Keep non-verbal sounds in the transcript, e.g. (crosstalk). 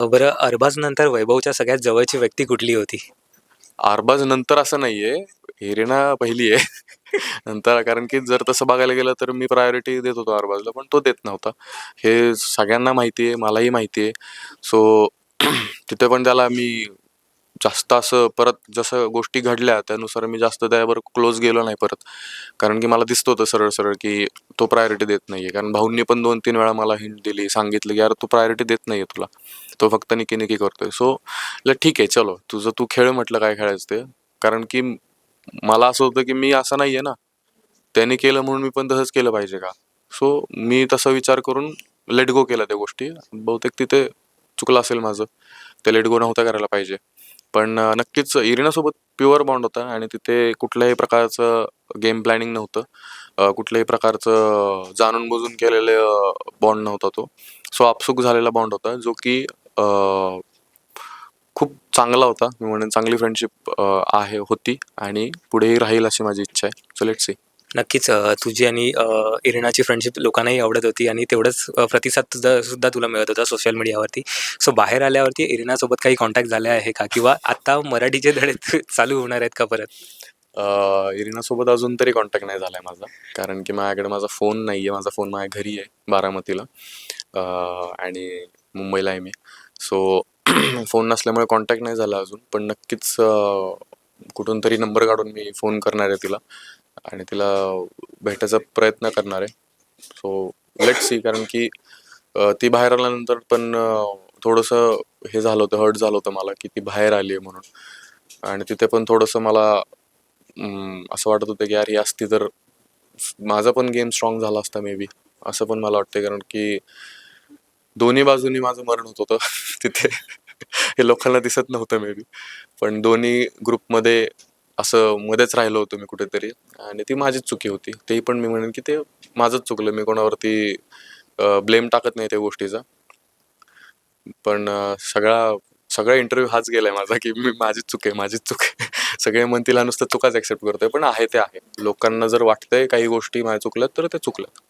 बरं अरबाज नंतर वैभवच्या सगळ्यात जवळची व्यक्ती कुठली होती? आरबाज नंतर असं नाहीये. हिरेना पहिली आहे. (laughs) नंतर कारण की जर तसं बघायला गेलं तर मी प्रायोरिटी देत होतो अरबाजला पण तो देत नव्हता. हे सगळ्यांना माहिती आहे मलाही माहिती आहे सो तिथे पण त्याला मी जास्त असं परत जसं गोष्टी घडल्या त्यानुसार मी जास्त त्यावर क्लोज गेलो नाही परत. कारण की मला दिसत होतं सरळ सरळ की तो प्रायोरिटी देत नाही आहे कारण भाऊंनी पण दोन तीन वेळा मला हिंट दिली सांगितलं की यार तू प्रायोरिटी देत नाही आहे तुला. तो फक्त निकी निकी करतोय सो ठीक आहे चलो. तुझं तू खेळ म्हटलं काय खेळायचं ते. कारण की मला असं होतं की मी असं नाही आहे ना. त्याने केलं म्हणून मी पण तसंच केलं पाहिजे का? सो मी तसा विचार करून लेट गो केला त्या गोष्टी. बहुतेक तिथे चुकलं असेल माझं. ते लेट गो नव्हता करायला पाहिजे. पण नक्कीच इरिनासोबत प्युअर बॉन्ड होता आणि तिथे कुठल्याही प्रकारचं गेम प्लॅनिंग नव्हतं. कुठल्याही प्रकारचं जाणून बुजून केलेलं बॉन्ड नव्हता तो. सो आपसुक झालेला बॉन्ड होता जो की खूप चांगला होता. मी म्हणेन चांगली फ्रेंडशिप आहे होती आणि पुढेही राहील अशी माझी इच्छा आहे. So let see. नक्कीच अ, तुझी आणि अ, इरिनाची फ्रेंडशिप लोकांनाही आवडत होती आणि तेवढंच अ, प्रतिसाद तुझा सुद्धा तुला मिळत होता सोशल मीडियावरती सो बाहेर आल्यावरती इरिनासोबत काही कॉन्टॅक्ट झाले आहे का? किंवा आता मराठीचे धडे (laughs) चालू होणार आहेत का परत? इरिनासोबत अजून तरी कॉन्टॅक्ट नाही झालाय माझा. कारण की माझ्याकडे माझा फोन नाही आहे माझा फोन माझ्या घरी आहे बारामतीला. आणि मुंबईला आहे मी. सो फोन (clears throat) नसल्यामुळे कॉन्टॅक्ट नाही झाला अजून. पण नक्कीच कुठून तरी नंबर काढून मी फोन करणार आहे तिला. आणि तिला भेटायचा प्रयत्न करणार आहे. सो लेट सी कारण की ती बाहेर आल्यानंतर पण थोडंसं हे झालं होतं हर्ट झालं होतं मला की ती बाहेर आली आहे म्हणून. आणि तिथे पण थोडंसं मला असं वाटत होतं की यार ही असती तर माझा पण गेम स्ट्रॉंग झाला असता मे बी असं पण मला वाटतं कारण की दोन्ही बाजूनी माझं मरण होत होतं. (laughs) तिथे हे लोकांना दिसत नव्हतं मे बी पण दोन्ही ग्रुपमध्ये असं मध्येच राहिलो होतो मी कुठेतरी. आणि ती माझीच चुकी होती. तेही पण मी म्हणेन की ते माझंच चुकलं. मी कोणावरती ब्लेम टाकत नाही त्या गोष्टीचा. पण सगळा सगळा इंटरव्ह्यू हाच गेलाय माझा की मी माझीच चूक आहे माझीच चूक आहे. (laughs) सगळे म्हणतील नुसतं चुकाच ऍक्सेप्ट करतोय. पण आहे ते आहे. लोकांना जर वाटतंय काही गोष्टी माझ्या चुकल्यात तर ते चुकल्यात.